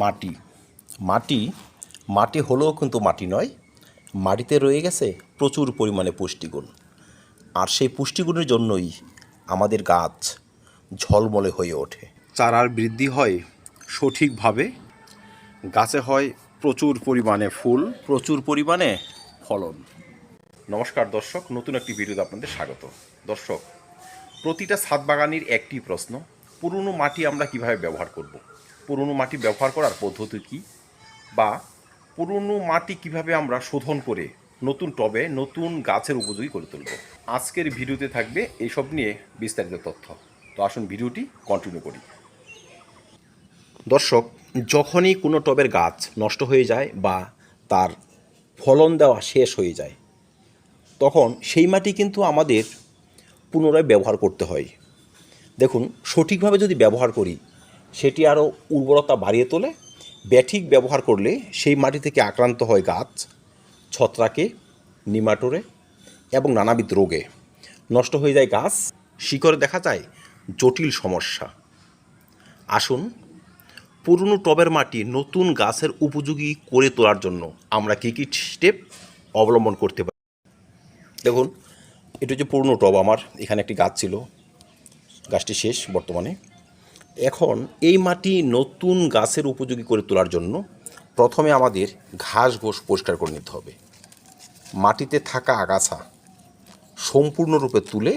মাটি। মাটি মাটি হলেও কিন্তু মাটি নয় মাটিতে রয়ে গেছে প্রচুর পরিমাণে পুষ্টিগুণ। আর সেই পুষ্টিগুণের জন্যই আমাদের গাছ ঝলমলে হয়ে ওঠে। চারার বৃদ্ধি হয় সঠিকভাবে গাছে হয় প্রচুর পরিমাণে ফুল প্রচুর পরিমাণে ফলন। নমস্কার দর্শক নতুন একটি ভিডিওতে আপনাদের স্বাগত। দর্শক প্রতিটা ছাদ বাগানির একটি প্রশ্ন পুরনো মাটি আমরা কীভাবে ব্যবহার করব। পুরনো মাটি ব্যবহার করার পদ্ধতি কি? বা পুরনো মাটি কীভাবে আমরা শোধন করে নতুন টবে নতুন গাছের উপযোগী করে তুলব? আজকের ভিডিওতে থাকবে এইসব নিয়ে বিস্তারিত তথ্য। তো আসুন ভিডিওটি কন্টিনিউ করি। দর্শক, যখনই কোনো টবের গাছ নষ্ট হয়ে যায় বা তার ফলন দেওয়া শেষ হয়ে যায়, তখন সেই মাটি কিন্তু আমাদের পুনরায় ব্যবহার করতে হয়। দেখুন, সঠিকভাবে যদি ব্যবহার করি সেটি আরও উর্বরতা বাড়িয়ে তোলে। ব্যাঠিক ব্যবহার করলে সেই মাটি থেকে আক্রান্ত হয় গাছ, ছত্রাকে নিমাটোরে এবং নানাবিধ রোগে। নষ্ট হয়ে যায় গাছ, শিকড়ে দেখা যায় জটিল সমস্যা। আসুন, পুরনো টবের মাটি নতুন গাছের উপযোগী করে তোলার জন্য আমরা কী কী স্টেপ অবলম্বন করতে পারি? দেখুন, এটা হচ্ছে পুরনো টব আমার। এখানে একটি গাছ ছিল। গাছটি শেষ বর্তমানে। এখন এই মাটি নতুন গাছের উপযোগী করে তোলার জন্য প্রথমে আমাদের ঘাস ঘোষ পরিষ্কার করে নিতে হবে। মাটিতে থাকা আগাছা সম্পূর্ণরূপে তুলে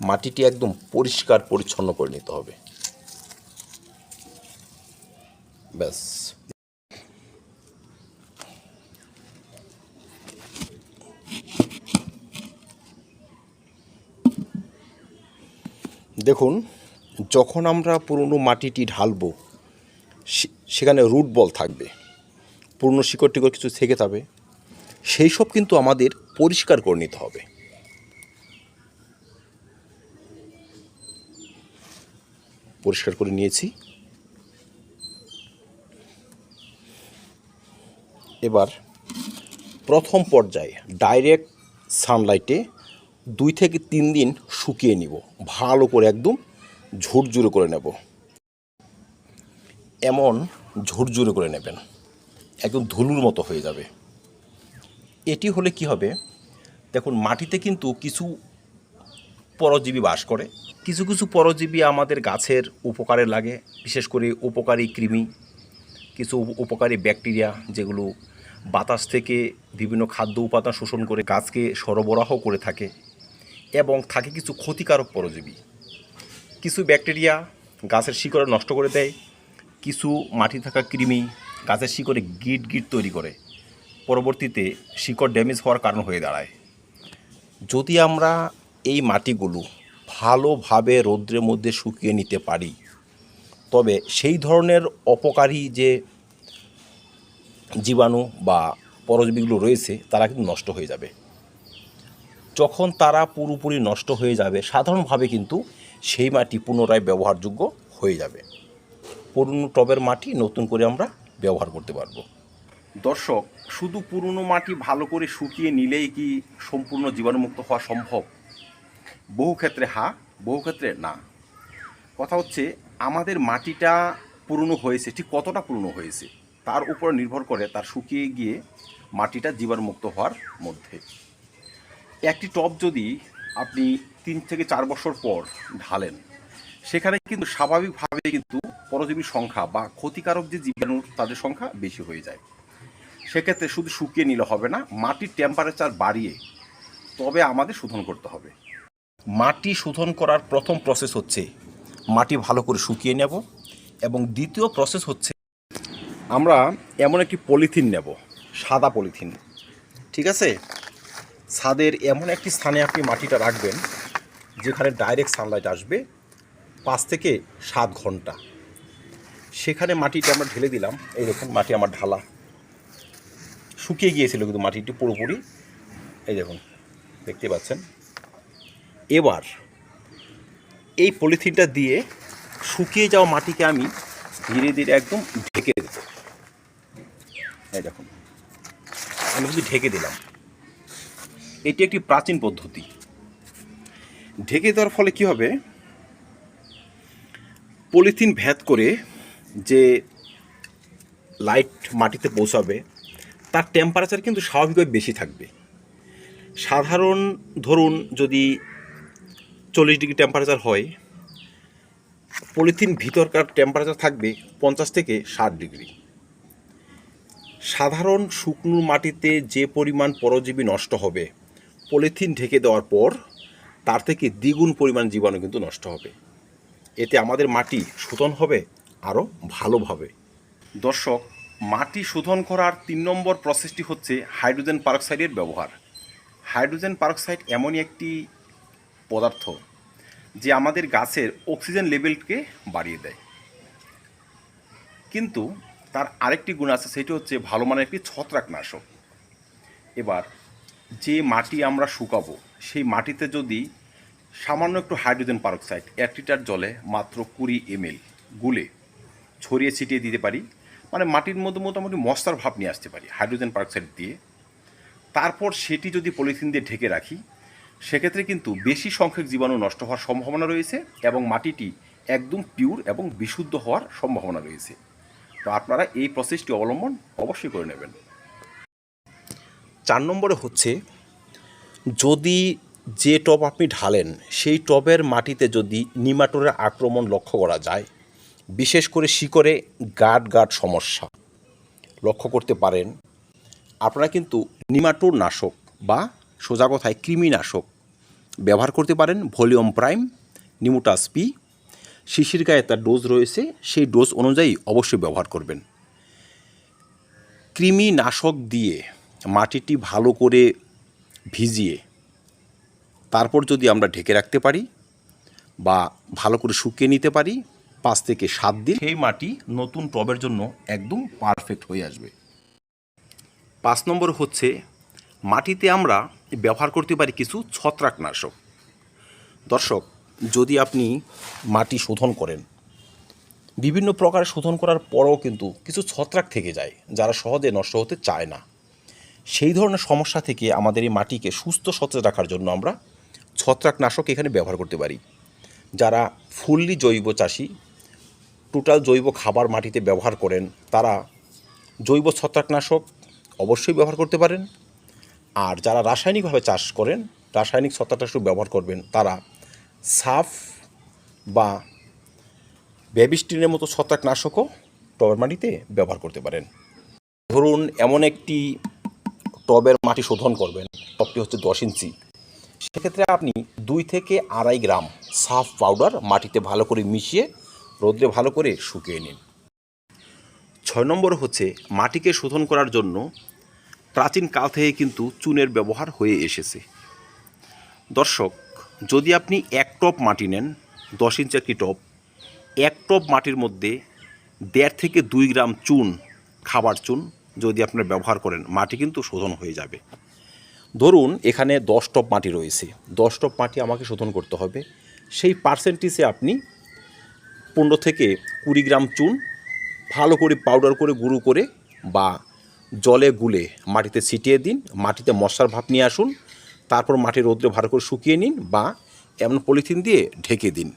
মাটিটি একদম পরিষ্কার পরিচ্ছন্ন করে নিতে হবে। ব্যাস। দেখুন যখন আমরা পুরনো মাটিটি ঢালবো সেখানে রুট বল থাকবে। পুরনো শিকড় টিকড় কিছু থেকে যাবে। সেই সব কিন্তু আমাদের পরিষ্কার করে নিতে হবে। পরিষ্কার করে নিয়েছি। এবার প্রথম পর্যায়ে ডাইরেক্ট সানলাইটে দুই থেকে তিন দিন শুকিয়ে নিব। ভালো করে একদম ঝুরঝুরে করে নেব। এমন ঝুরঝুরে করে নেবেন, একদম ধুলুর মতো হয়ে যাবে। এটি হলে কি হবে? দেখুন, মাটিতে কিন্তু কিছু পরজীবী বাস করে। কিছু কিছু পরজীবী আমাদের গাছের উপকারে লাগে, বিশেষ করে উপকারী কৃমি, কিছু উপকারী ব্যাকটেরিয়া যেগুলো বাতাস থেকে বিভিন্ন খাদ্য উপাদান শোষণ করে গাছকে সরবরাহ করে থাকে এবং থাকে কিছু ক্ষতিকারক পরজীবী। কিছু ব্যাকটেরিয়া গাছের শিকড় নষ্ট করে দেয়, কিছু মাটি থাকা কৃমি গাছের শিকড়ে গিট গিট তৈরি করে, পরবর্তীতে শিকড় ড্যামেজ হওয়ার কারণ হয়ে দাঁড়ায়। যদি আমরা এই মাটিগুলো ভালোভাবে রৌদ্রের মধ্যে শুকিয়ে নিতে পারি, তবে সেই ধরনের অপকারী যে জীবাণু বা পরজীবীগুলো রয়েছে, তারা কিন্তু নষ্ট হয়ে যাবে। যখন তারা পুরোপুরি নষ্ট হয়ে যাবে, সাধারণভাবে কিন্তু সেই মাটি পুনরায় ব্যবহারযোগ্য হয়ে যাবে। পুরনো টবের মাটি নতুন করে আমরা ব্যবহার করতে পারব। দর্শক, শুধু পুরনো মাটি ভালো করে শুকিয়ে নিলেই কি সম্পূর্ণ জীবাণুমুক্ত হওয়া সম্ভব? বহু ক্ষেত্রে হা, বহু ক্ষেত্রে না। কথা হচ্ছে, আমাদের মাটিটা পুরনো হয়েছে, ঠিক কতটা পুরনো হয়েছে, তার উপর নির্ভর করে তার শুকিয়ে গিয়ে মাটিটা জীবাণুমুক্ত হওয়ার মধ্যে। একটি টব যদি আপনি তিন থেকে চার বছর পর ঢালেন। সেখানে কিন্তু স্বাভাবিকভাবে কিন্তু পরজীবীর সংখ্যা বা ক্ষতিকারক যে জীবাণু তাদের সংখ্যা বেশি হয়ে যায়। সেক্ষেত্রে শুধু শুকিয়ে নিলে হবে না, মাটির টেম্পারেচার বাড়িয়ে তবে আমাদের শোধন করতে হবে। মাটি শোধন করার প্রথম প্রসেস হচ্ছে মাটি ভালো করে শুকিয়ে নেব এবং দ্বিতীয় প্রসেস হচ্ছে আমরা এমন একটি পলিথিন নেব, সাদা পলিথিন। ঠিক আছে? ছাদের এমন একটি স্থানে আপনি মাটিটা রাখবেন, যেখানে ডাইরেক্ট সানলাইট আসবে, পাঁচ থেকে সাত ঘণ্টা। সেখানে মাটিটা আমরা ঢেলে দিলাম, এই দেখুন মাটি আমার ঢালা। শুকিয়ে গিয়েছিল কিন্তু মাটিটি পুরোপুরি। এই দেখুন, দেখতে পাচ্ছেন? এবার এই পলিথিনটা দিয়ে শুকিয়ে যাওয়া মাটিকে আমি ধীরে ধীরে একদম ঢেকে দেব। এই দেখুন, আমি শুধু ঢেকে দিলাম। এটি একটি প্রাচীন পদ্ধতি। ঢেকে দেওয়ার ফলে কি হবে? পলিথিন ভেদ করে যে লাইট মাটিতে পৌঁছাবে, তার টেম্পারেচার কিন্তু স্বাভাবিকভাবে বেশি থাকবে। সাধারণ ধরুন যদি চল্লিশ ডিগ্রি টেম্পারেচার হয়, পলিথিন ভিতরকার টেম্পারেচার থাকবে পঞ্চাশ থেকে ষাট ডিগ্রি। সাধারণ শুকনো মাটিতে যে পরিমাণ পরজীবী নষ্ট হবে পলিথিন ঢেকে দেওয়ার পর তার থেকে দ্বিগুণ পরিমাণ জীবাণু কিন্তু নষ্ট হবে। এতে আমাদের মাটি শোধন হবে, আরও ভালোভাবে দর্শক, মাটি শোধন করার তিন নম্বর প্রসেসটি হচ্ছে হাইড্রোজেন পারক্সাইডের ব্যবহার। হাইড্রোজেন পারক্সাইড এমনই একটি পদার্থ যে আমাদের গাছের অক্সিজেন লেভেলকে বাড়িয়ে দেয়। কিন্তু তার আরেকটি গুণ আছে, সেটি হচ্ছে ভালো মানের একটি ছত্রাকনাশক। এবার যে মাটি আমরা শুকাবো, সেই মাটিতে যদি সামান্য একটু হাইড্রোজেন পারক্সাইড, এক লিটার জলে মাত্র কুড়ি এমএল গুলে ছড়িয়ে ছিটিয়ে দিতে পারি মানে মাটির মধ্যে মোটামুটি মশলার ভাব নিয়ে আসতে পারি, হাইড্রোজেন পারক্সাইড দিয়ে। তারপর সেটি যদি পলিথিন দিয়ে ঢেকে রাখি, সেক্ষেত্রে কিন্তু বেশি সংখ্যক জীবাণু নষ্ট হওয়ার সম্ভাবনা রয়েছে এবং মাটিটি একদম পিওর এবং বিশুদ্ধ হওয়ার সম্ভাবনা রয়েছে। তো আপনারা এই প্রসেসটি অবলম্বন অবশ্যই করে নেবেন। চার নম্বরে হচ্ছে, যদি যে টব আপনি ঢালেন, সেই টবের মাটিতে যদি নিমাটোরের আক্রমণ লক্ষ্য করা যায়, বিশেষ করে শিকড়ে গাঢ় গাঢ় সমস্যা লক্ষ্য করতে পারেন, আপনারা কিন্তু নিমাটোর নাশক বা সোজা কথায় কৃমিনাশক ব্যবহার করতে পারেন, ভলিউম প্রাইম, নিমোটাস পি, শিশির গায়ে তার ডোজ রয়েছে, সেই ডোজ অনুযায়ী অবশ্যই ব্যবহার করবেন। কৃমিনাশক দিয়ে মাটিটি ভালো করে ভিজিয়ে তারপর যদি আমরা ঢেকে রাখতে পারি বা ভালো করে শুকিয়ে নিতে পারি, পাঁচ থেকে সাত দিন সেই মাটি নতুন টবের জন্য একদম পারফেক্ট হয়ে আসবে। পাঁচ নম্বর হচ্ছে, মাটিতে আমরা ব্যবহার করতে পারি কিছু ছত্রাকনাশক। দর্শক, যদি আপনি মাটি শোধন করেন, বিভিন্ন প্রকার শোধন করার পরেও কিন্তু কিছু ছত্রাক থেকে যায়, যারা সহজে নষ্ট হতে চায় না। সেই ধরনের সমস্যা থেকে আমাদের এই মাটিকে সুস্থ সতেজ রাখার জন্য আমরা ছত্রাকনাশক এখানে ব্যবহার করতে পারি। যারা ফুললি জৈব চাষি টোটাল জৈব খাবার মাটিতে ব্যবহার করেন, তারা জৈব ছত্রাকনাশক অবশ্যই ব্যবহার করতে পারেন। আর যারা রাসায়নিকভাবে চাষ করেন, রাসায়নিক ছত্রাকনাশক ব্যবহার করবেন, তারা সাফ বা বেবিস্টিনের মতো ছত্রাকনাশকও টবের মাটিতে ব্যবহার করতে পারেন। ধরুন, এমন একটি টবের মাটি শোধন করবেন। টবটি হচ্ছে দশ ইঞ্চি। সেক্ষেত্রে আপনি দুই থেকে আড়াই গ্রাম সাফ পাউডার মাটিতে ভালো করে মিশিয়ে রোদ্রে ভালো করে শুকিয়ে নিন। ছয় নম্বর হচ্ছে মাটিকে শোধন করার জন্য প্রাচীন কাল থেকে কিন্তু চুনের ব্যবহার হয়ে এসেছে। দর্শক, যদি আপনি এক টপ মাটি নেন, দশ ইঞ্চি একটি টপ এক টপ মাটির মধ্যে দেড় থেকে দুই গ্রাম চুন, খাবার চুন যদি আপনারা ব্যবহার করেন, মাটি কিন্তু শোধন হয়ে যাবে। ধরুন, এখানে দশ টপ মাটি রয়েছে। দশ টপ মাটি আমাকে শোধন করতে হবে। সেই পার্সেন্টেজে আপনি পনেরো থেকে কুড়ি গ্রাম চুন, ভালো করে পাউডার করে, গুঁড়ো করে বা জলে গুলে মাটিতে ছিটিয়ে দিন, মাটিতে মশার ভাব নিয়ে আসুন, তারপর মাটি রোদ্রে ভালো করে শুকিয়ে নিন বা এমন পলিথিন দিয়ে ঢেকে দিন।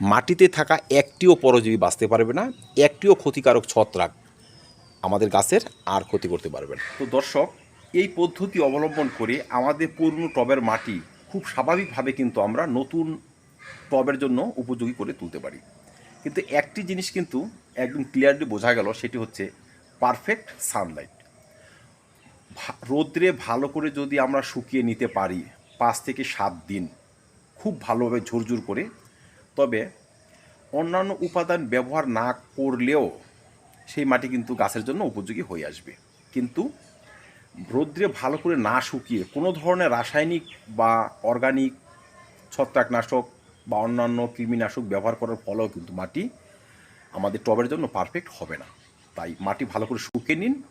মাটিতে থাকা একটিও পরজীবী বাঁচতে পারবে না, একটিও ক্ষতিকারক ছত্রাক আমাদের গাছের আর ক্ষতি করতে পারবেন। তো দর্শক, এই পদ্ধতি অবলম্বন করে আমাদের পুরনো টবের মাটি খুব স্বাভাবিকভাবে কিন্তু আমরা নতুন টবের জন্য উপযোগী করে তুলতে পারি। কিন্তু একটি জিনিস কিন্তু একদম ক্লিয়ারলি বোঝা গেল, সেটি হচ্ছে পারফেক্ট সানলাইট রোদ্রে ভালো করে যদি আমরা শুকিয়ে নিতে পারি পাঁচ থেকে সাত দিন, খুব ভালোভাবে ঝুরঝুর করে, তবে অন্যান্য উপাদান ব্যবহার না করলেও সেই মাটি কিন্তু গাছের জন্য উপযোগী হয়ে আসবে। কিন্তু রৌদ্রে ভালো করে না শুকিয়ে কোনো ধরনের রাসায়নিক বা অর্গানিক ছত্রাকনাশক বা অন্যান্য কৃমিনাশক ব্যবহার করার ফলেও কিন্তু মাটি আমাদের টবের জন্য পারফেক্ট হবে না। তাই মাটি ভালো করে শুকিয়ে নিন।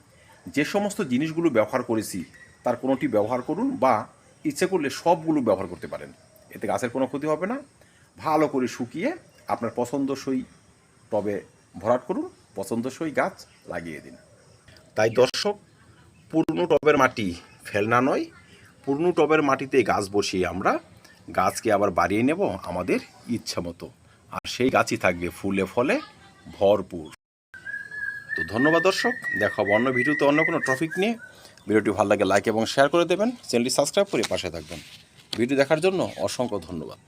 যে সমস্ত জিনিসগুলো ব্যবহার করেছি, তার কোনোটি ব্যবহার করুন বা ইচ্ছে করলে সবগুলো ব্যবহার করতে পারেন। এতে গাছের কোনো ক্ষতি হবে না। ভালো করে শুকিয়ে আপনার পছন্দসই টবে ভরাট করুন। পছন্দসই গাছ লাগিয়ে দিন। তাই দর্শক, পুরনো টবের মাটি ফেলনা নয়, পুরনো টবের মাটিতে গাছ বসিয়ে আমরা গাছকে আবার বাড়িয়ে নেব আমাদের ইচ্ছা মতো। আর সেই গাছই থাকবে ফুলে ফলে ভরপুর। তো ধন্যবাদ দর্শক, দেখা হবে অন্য ভিডিওতে অন্য কোনো টপিক নিয়ে। ভিডিওটি ভালো লাগে লাইক এবং শেয়ার করে দেবেন। চ্যানেলটি সাবস্ক্রাইব করে পাশে থাকবেন। ভিডিও দেখার জন্য অসংখ্য ধন্যবাদ।